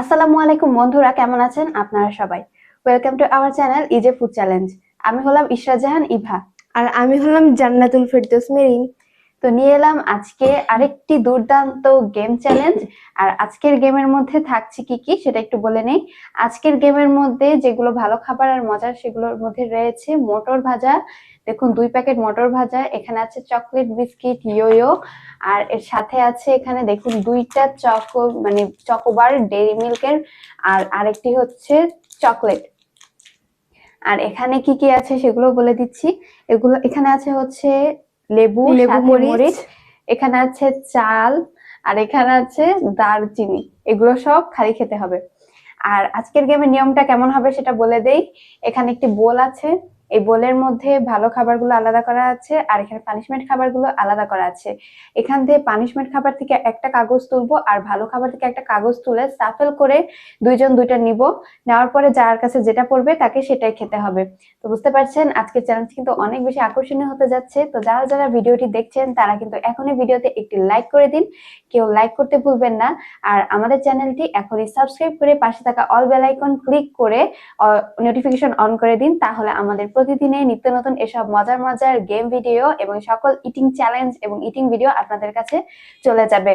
আসসালামু আলাইকুম বন্ধুরা, কেমন আছেন? আপনারা সবাই। Welcome to our channel easy food challenge আমি হলাম ইশরা জাহান ইভা। আর আমি হলাম জান্নাতুল ফেরদৌস মেরিন। তো নিয়ে এলাম আজকে আরেকটি দুর্দান্ত গেম চ্যালেঞ্জ আর আজকের গেমের মধ্যে থাকছে কি কি সেটা একটু বলে নেই। আজকের গেমের মধ্যে যেগুলো ভালো খাবার আর মজার সেগুলোর মধ্যে রয়েছে মোটর ভাজা। দেখুন, দুই প্যাকেট মটর ভাজা, এখানে আছে চকলেট বিস্কিট ইয়োয়ো আর এর সাথে আছে এখানে দেখুন দুইটা চকো মানে চকোবার ডেইরি মিল্কের আর আরেকটি হচ্ছে চকলেট আর এখানে কি কি আছে সেগুলো বলে দিচ্ছি। এগুলো, এখানে আছে হচ্ছে লেবু লেবু। মরিচ। এখানে আছে চাল আর এখানে আছে দারচিনি। এগুলো সব খালি খেতে হবে। আর আজকের গেমের নিয়মটা কেমন হবে সেটা বলে দেই। এখানে একটি বোল আছে। এই বোলের মধ্যে ভালো খাবারগুলো আলাদা করা আছে, আর এখানে পানিশমেন্ট খাবারগুলো আলাদা করা আছে। এখান থেকে পানিশমেন্ট খাবার থেকে একটা কাগজ তুলবো, আর ভালো খাবার থেকে একটা কাগজ তুলে সাফেল করে দুইজন দুইটা নিব। নেওয়ার পরে যার কাছে যেটা পড়বে তাকে সেটাই খেতে হবে। তো বুঝতে পারছেন, আজকের চ্যালেঞ্জ কিন্তু অনেক বেশি আকর্ষণীয় হতে যাচ্ছে। তো যারা যারা ভিডিওটি দেখছেন, তারা কিন্তু এখনই ভিডিওতে একটি লাইক করে দিন। কেউ লাইক করতে ভুলবেন না। আর আমাদের চ্যানেলটি এখনই সাবস্ক্রাইব করে পাশে থাকা অল বেল আইকন ক্লিক করে নোটিফিকেশন অন করে দিন। তাহলে আমাদের প্রতিদিনের নিত্য নতুন এসব মজার মজার গেম ভিডিও এবং সকল ইটিং চ্যালেঞ্জ এবং ইটিং ভিডিও আপনাদের কাছে চলে যাবে।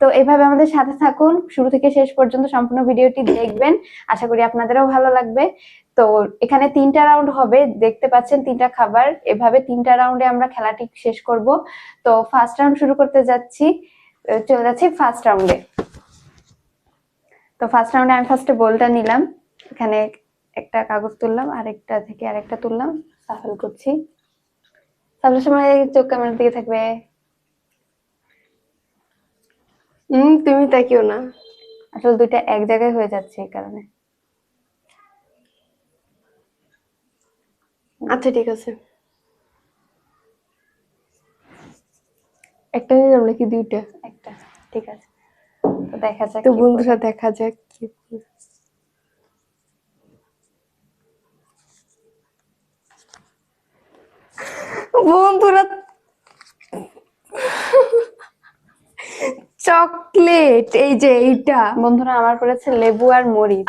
তো এইভাবে আমাদের সাথে থাকুন। শুরু থেকে শেষ পর্যন্ত সম্পূর্ণ ভিডিওটি দেখবেন। আশা করি আপনাদেরও ভালো লাগবে। তো এখানে তিনটা রাউন্ড হবে। দেখতে পাচ্ছেন তিনটা খাবার। এভাবে তিনটা রাউন্ডে আমরা খেলাটি শেষ করব। তো ফার্স্ট রাউন্ড শুরু করতে যাচ্ছি। চলে যাচ্ছি ফার্স্ট রাউন্ডে তো ফার্স্ট রাউন্ডে আমি ফার্স্টে বলটা নিলাম। এখানে একটা কাগজ তুললাম আরেকটা থেকে আরেকটা তুললাম সাফল করছি। সাফলের সময় চোখ ক্যামেরার দিকে থাকবে। হুম তুমি তাকিও না। আসলে দুইটা এক জায়গায় হয়ে যাচ্ছে এই কারণে। আচ্ছা ঠিক আছে। একটা নিলাম নাকি দুইটা? একটা ঠিক আছে। দেখা যাক তো বন্ধুরা দেখা যাক কি বন্ধুরা চকলেট এই যে এইটা। বন্ধুরা আমার পড়েছে লেবু আর মরিচ।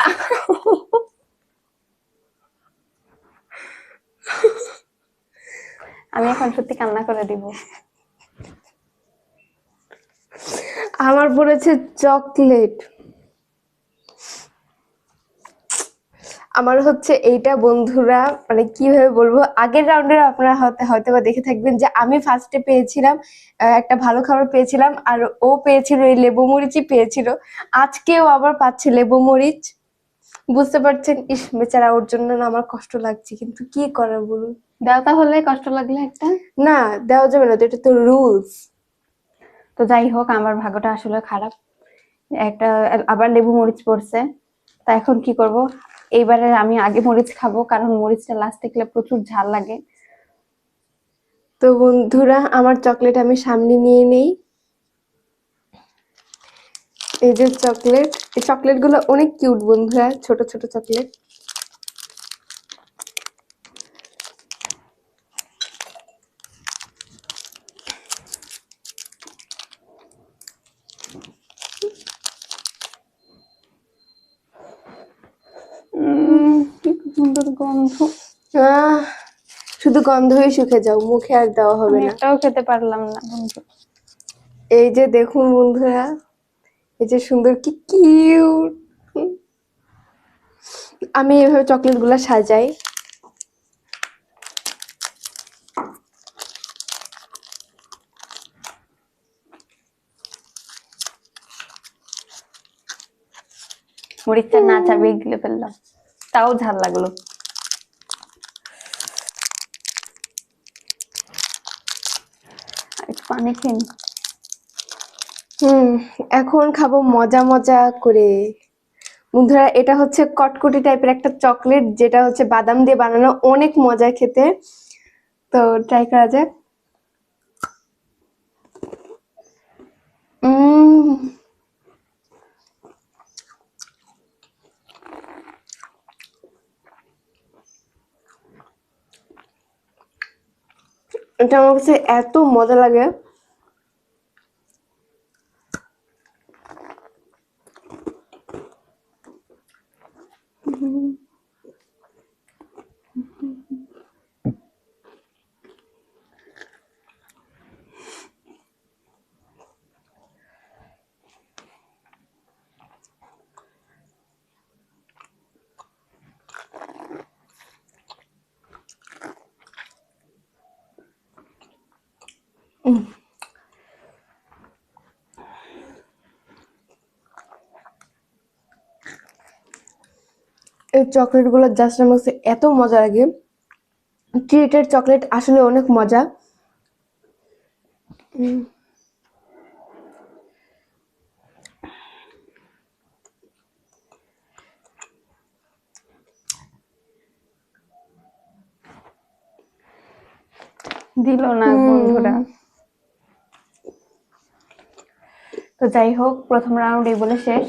আমি এখন সত্যি কান্না করে দিব। আমার পড়েছে চকলেট। আমার হচ্ছে এইটা বন্ধুরা মানে কীভাবে বলব আগের রাউন্ডে আপনারা হয়তো বা দেখে থাকবেন যে আমি ফার্স্টে পেয়েছিলাম একটা ভালো খাবার পেয়েছিলাম আর ও পেয়েছিল এই লেবু মরিচই পেয়েছিল। আজকেও আবার পাচ্ছে লেবু মরিচ। বুঝতে পারছেন? ইস বেচারা ওর জন্য না আমার কষ্ট লাগছে কিন্তু কি করার বলুন? দাও তাহলে কষ্ট লাগলে একটা। না দেওয়া যাবে না তো এটা তো রুলস তো যাই হোক আমার ভাগ্যটা আসলে খারাপ। একটা আবার লেবু মরিচ পড়ছে। তা এখন কি করব? এইবারে আমি আগে মরিচ খাব, কারণ মরিচটা লাস্ট দেখলে প্রচুর ঝাল লাগে। তো বন্ধুরা, আমার চকলেট আমি সামনে নিয়ে নেই। এই যে চকলেট এই চকলেটগুলো অনেক কিউট বন্ধুরা, ছোট ছোট চকলেট উম, কি সুন্দর গন্ধ আহ, শুধু গন্ধ শুকে যাও মুখে আর দেওয়া হবে না। একটাও খেতে পারলাম না বন্ধু। এই যে দেখুন বন্ধুরা এই যে সুন্দর কি কিউট। আমি এভাবে চকলেটগুলা সাজাই। মরিচটা না চাবে গিলে ফেললাম। তাও ঝাল লাগল আর একটু পানি খেয়ে নি। হুম, এখন খাব মজা মজা করে। বন্ধুরা, এটা হচ্ছে কটকটি টাইপের একটা চকলেট যেটা হচ্ছে বাদাম দিয়ে বানানো অনেক মজা খেতে। তো ট্রাই করা যাক। এটা আমার কাছে এত মজা লাগে। Mm. এই চকলেটগুলো জাস্ট আমার কাছে এত মজা লাগে। ট্রিটের চকলেট আসলে অনেক মজা। দিল না বন্ধুরা। তো যাই হোক প্রথম রাউন্ড এই বলে শেষ।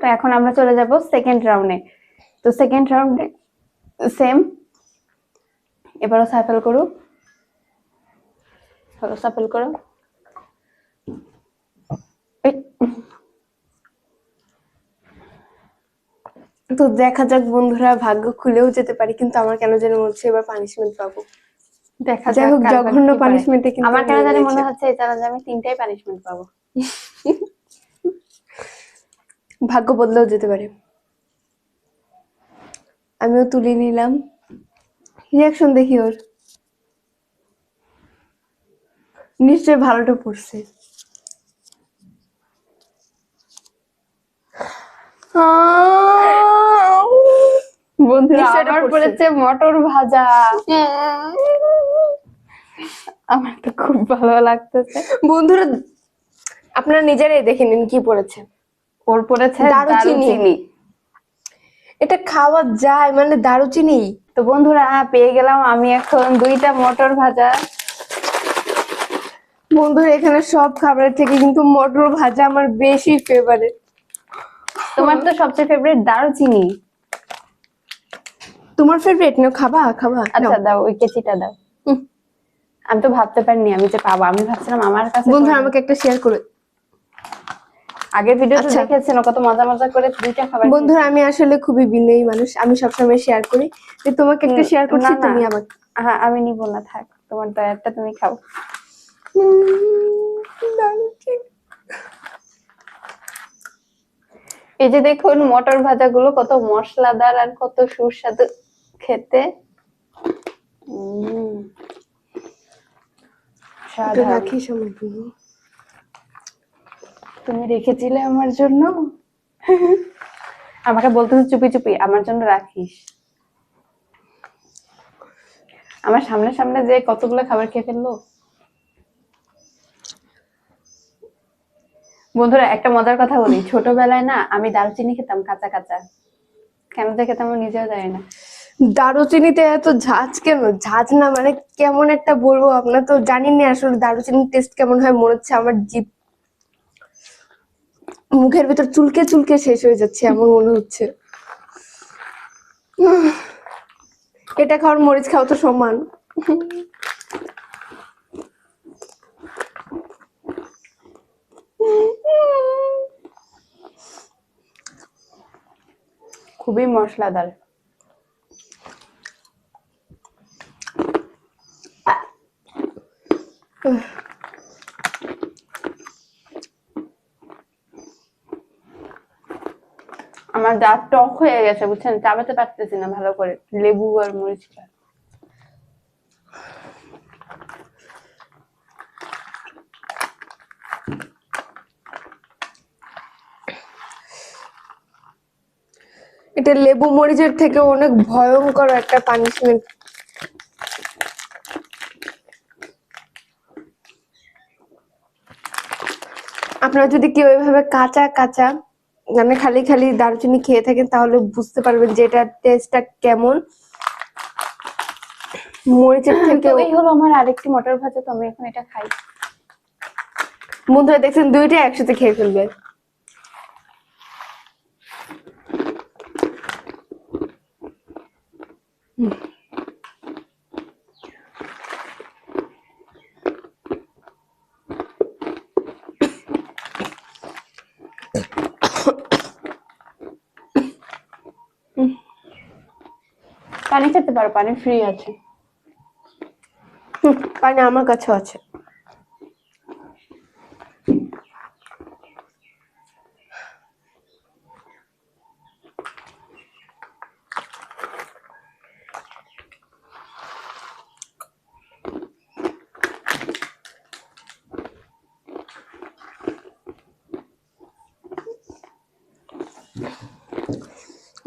তো এখন আমরা চলে যাব সেকেন্ড রাউন্ডে তো সেকেন্ড রাউন্ডে সেম এবারও সাইকেল করো হলো সাইকেল করো তো দেখা যাক বন্ধুরা ভাগ্য খুলেও যেতে পারি কিন্তু আমার কেন যেন মনে হচ্ছে এবার পানিশমেন্ট পাবো। দেখা যাক জঘন্য পানিশমেন্টে কিন্তু আমার কেন জানি মনে হচ্ছে এটা আমি তিনটাই পানিশমেন্ট পাবো। ভাগ্য বদলেও যেতে পারে। আমিও তুলে নিলাম। রিয়াকশন দেখি ওর। নিশ্চয় ভালোটা পড়ছে। বন্ধুরা। পড়েছে। মটর ভাজা। আমার তো খুব ভালো লাগতেছে। বন্ধুরা আপনারা নিজেরাই দেখে নিন কি পড়েছে। ওর পড়েছে দারুচিনি। এটা খাওয়া যায় মানে দারুচিনি। তো বন্ধুরা পেয়ে গেলাম আমি এখন দুইটা মটর ভাজা। বন্ধুরা এখানে সব খাবারের থেকে কিন্তু মটর ভাজা আমার বেশি ফেভারিট তোমার তো সবচেয়ে ফেভারিট দারুচিনি। তোমার ফেভারিট না খাবা খাবা আচ্ছা। দাও ওই কেচিটা দাও। আমি তো ভাবতে পারিনি আমি যে পাবো আমি ভাবছিলাম আমার কাছে বন্ধুরা আমাকে একটা শেয়ার করে আগের ভিডিওতে আচ্ছা। দেখেছেন কত মজা মজা করে দুইটা খাবার বন্ধুরা আমি আসলে খুবই বিনয়ী মানুষ। আমি সবসময় শেয়ার করি। যে তোমাকে একটা শেয়ার করছি। তুমি আমাকে। হ্যাঁ আমি নিব না থাক। তোমার দয়ারটা তুমি খাও। এই যে দেখুন মটর ভাজাগুলো কত মশলাদার আর কত সুস্বাদু খেতে। উম। রাখি সময়। তুমি রেখেছিলে আমার জন্য? আমাকে বলতে চুপি চুপি, আমার জন্য রাখিস। আমার সামনে সামনে যে কতগুলো খাবার খেয়ে ফেলল। বন্ধুরা, একটা মজার কথা বলি। ছোটবেলায় না আমি দারুচিনি খেতাম কাঁচা কাঁচা। কেন যে খেতাম নিজেও জানি না। দারুচিনিতে এত ঝাঁজ কেন? ঝাঁজ না মানে কেমন একটা বলব আপনার তো জানেন আসলে দারুচিনির টেস্ট কেমন হয়, মনে হচ্ছে আমার জিভ মুখের ভেতর চুলকে চুলকে শেষ হয়ে যাচ্ছে এমন মনে হচ্ছে। এটা খাওয়ার মরিচ খাওয়া তো সমান। খুবই মশলাদার আমার দাঁত টক হয়ে গেছে, বুঝছেন? চাবাতে পারতেছি না ভালো করে। লেবু আর মরিচটা এটা লেবু মরিচের থেকে অনেক ভয়ঙ্কর একটা পানিশমেন্ট আপনারা যদি কেউ এভাবে কাঁচা কাঁচা মানে খালি খালি দারুচিনি খেয়ে থাকেন তাহলে বুঝতে পারবেন যে এটার টেস্টটা কেমন। মরিচের তো থেকে এই হলো আমার আরেকটি মটর ভাজা তো আমি এখন এটা খাই। বন্ধুরা দেখছেন দুইটা একসাথে খেয়ে ফেলবে। পানি খেতে পারো, পানি ফ্রি আছে। পানি আমার কাছেও আছে।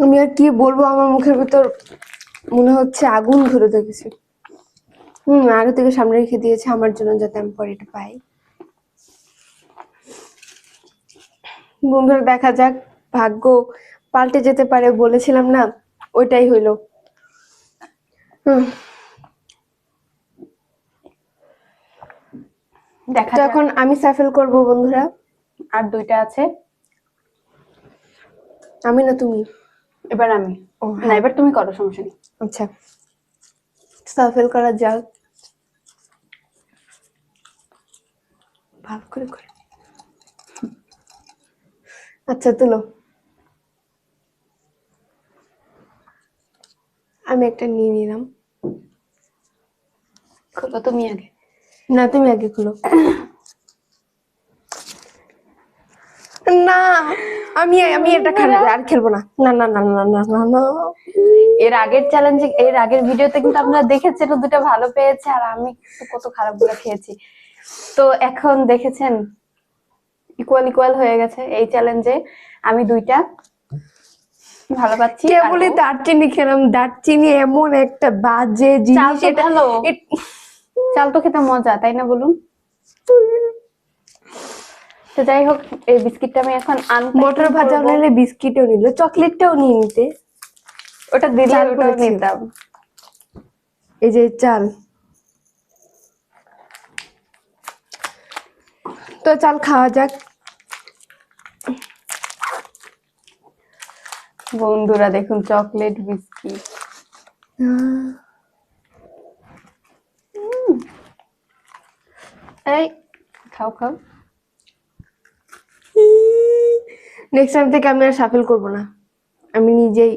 আমি আর কি বলব, আমার মুখের ভিতর মনে হচ্ছে আগুন ধরে দেখেছি হুম আগে থেকে সামনে রেখে দিয়েছে আমার জন্য যাতে আমি পরে এটা পাই। বন্ধুরা দেখা যাক ভাগ্য পাল্টে যেতে পারে বলেছিলাম না ওইটাই হইল। দেখা এখন আমি সাফেল করব বন্ধুরা। আর দুইটা আছে। আমি না তুমি? এবার আমি। ও, না হ্যাঁ। এবার তুমি করো সমস্যা নেই। আচ্ছা সাফেল করা যাক। ভালো করে করে। আচ্ছা তুলো। আমি একটা নিয়ে নিলাম। খোলো তুমি আগে। না তুমি আগে খোলো। না আমি আমি এটা খেলব আর খেলব না না না না না না না। এর আগের চ্যালেঞ্জে এর আগের ভিডিওতে কিন্তু আপনারা দেখেছেন দুটো ভালো পেয়েছে আর আমি কত খারাপগুলো খেয়েছি। তো এখন দেখেছেন ইকুয়াল ইকুয়াল হয়ে গেছে এই চ্যালেঞ্জে আমি দুইটা ভালো পাচ্ছি দারচিনি খেলাম। দারচিনি এমন একটা বাজে চাল জিনিস এটা ভালো চাল তো খেতে মজা তাই না বলুন? তো যাই হোক এই বিস্কিটটা আমি এখন আনপ্যাকিং মটর ভাজা। হলে বিস্কিটও নিল চকলেটটাও নিয়ে নিতে। ওটা দিলে করেছি। নিতাম। এই যে চাল। তো চাল খাওয়া যাক। বন্ধুরা দেখুন চকলেট বিস্কিট। এই খাও খাও। নেক্সট টাইম থেকে আমি আর সাফেল করব না। আমি নিজেই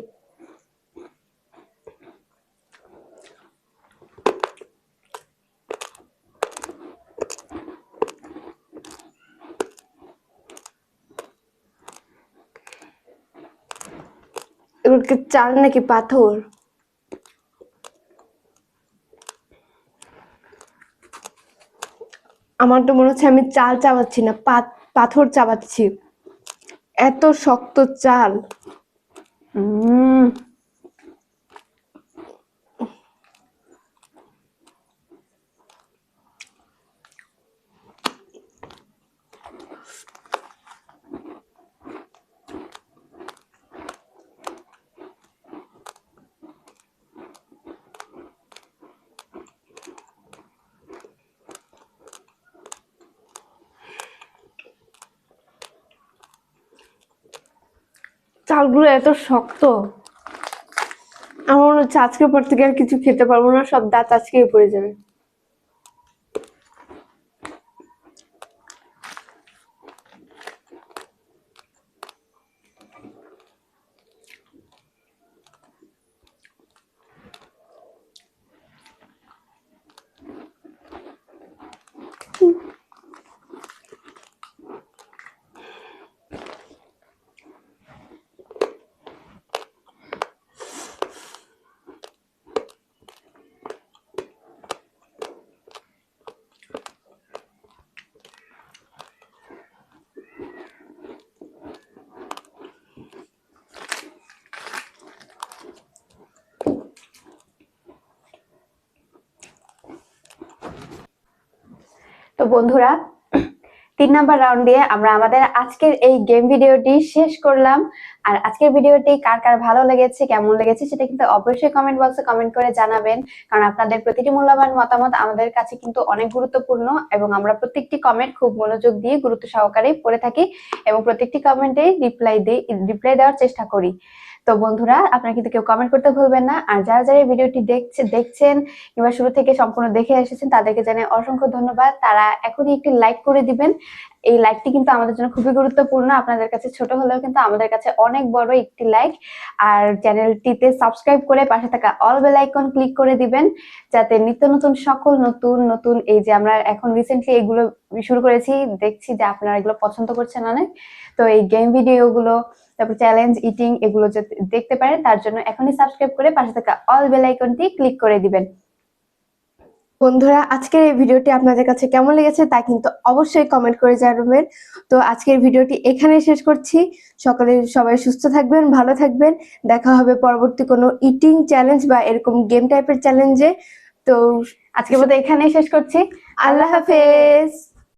এগুলোকে চাল নাকি পাথর? আমার তো মনে হচ্ছে আমি চাল চাবাচ্ছি না পাথর চাবাচ্ছি। এত শক্ত চাল। উম, চালগুলো এত শক্ত। আমার মনে হচ্ছে আজকে পর থেকে আর কিছু খেতে পারব না, সব দাঁত আজকেই পড়ে যাবে। তো বন্ধুরা, তিন নাম্বার রাউন্ড দিয়ে আমরা আমাদের আজকের এই গেম ভিডিওটি শেষ করলাম। আর আজকের ভিডিওটি কার কার ভালো লেগেছে, কেমন লেগেছে সেটা কিন্তু অবশ্যই কমেন্ট বক্সে কমেন্ট করে জানাবেন। কারণ আপনাদের প্রতিটি মূল্যবান মতামত আমাদের কাছে কিন্তু অনেক গুরুত্বপূর্ণ এবং আমরা প্রত্যেকটি কমেন্ট খুব মনোযোগ দিয়ে গুরুত্ব সহকারে পড়ে থাকি এবং প্রত্যেকটি কমেন্টে রিপ্লাই দিই রিপ্লাই দেওয়ার চেষ্টা করি। তো বন্ধুরা, আপনারা কিন্তু কেউ কমেন্ট করতে ভুলবেন না। আর যারা যারা এই ভিডিওটি দেখছে, দেখছেন কিংবা শুরু থেকে সম্পূর্ণ দেখে এসেছেন, তাদেরকে জানাই অসংখ্য ধন্যবাদ। তারা এখনই একটি লাইক করে দিবেন এই লাইকটি কিন্তু আমাদের জন্য খুবই গুরুত্বপূর্ণ। আপনাদের কাছে ছোট হলেও কিন্তু আমাদের কাছে অনেক বড় একটি লাইক আর চ্যানেলটিতে সাবস্ক্রাইব করে পাশে থাকা অল বেল আইকন ক্লিক করে দিবেন, যাতে নিত্য নতুন সকল নতুন নতুন এই যে আমরা এখন রিসেন্টলি এগুলো শুরু করেছি, দেখছি যে আপনারা এগুলো পছন্দ করছেন অনেক। তো এই গেম ভিডিওগুলো তারপর চ্যালেঞ্জ ইটিং এগুলো যাতে দেখতে পারেন, তার জন্য এখনই সাবস্ক্রাইব করে পাশে থাকা অল বেল আইকনটি ক্লিক করে দিবেন। বন্ধুরা, আজকের এই ভিডিওটি আপনাদের কাছে কেমন লেগেছে তা কিন্তু অবশ্যই কমেন্ট করে জানাবেন। তো আজকের ভিডিওটি এখানে শেষ করছি। সকালে সবাই সুস্থ থাকবেন, ভালো থাকবেন। দেখা হবে পরবর্তী কোনো ইটিং চ্যালেঞ্জ বা এরকম গেম টাইপের চ্যালেঞ্জে তো আজকের মতো এখানেই শেষ করছি। আল্লাহ হাফেজ।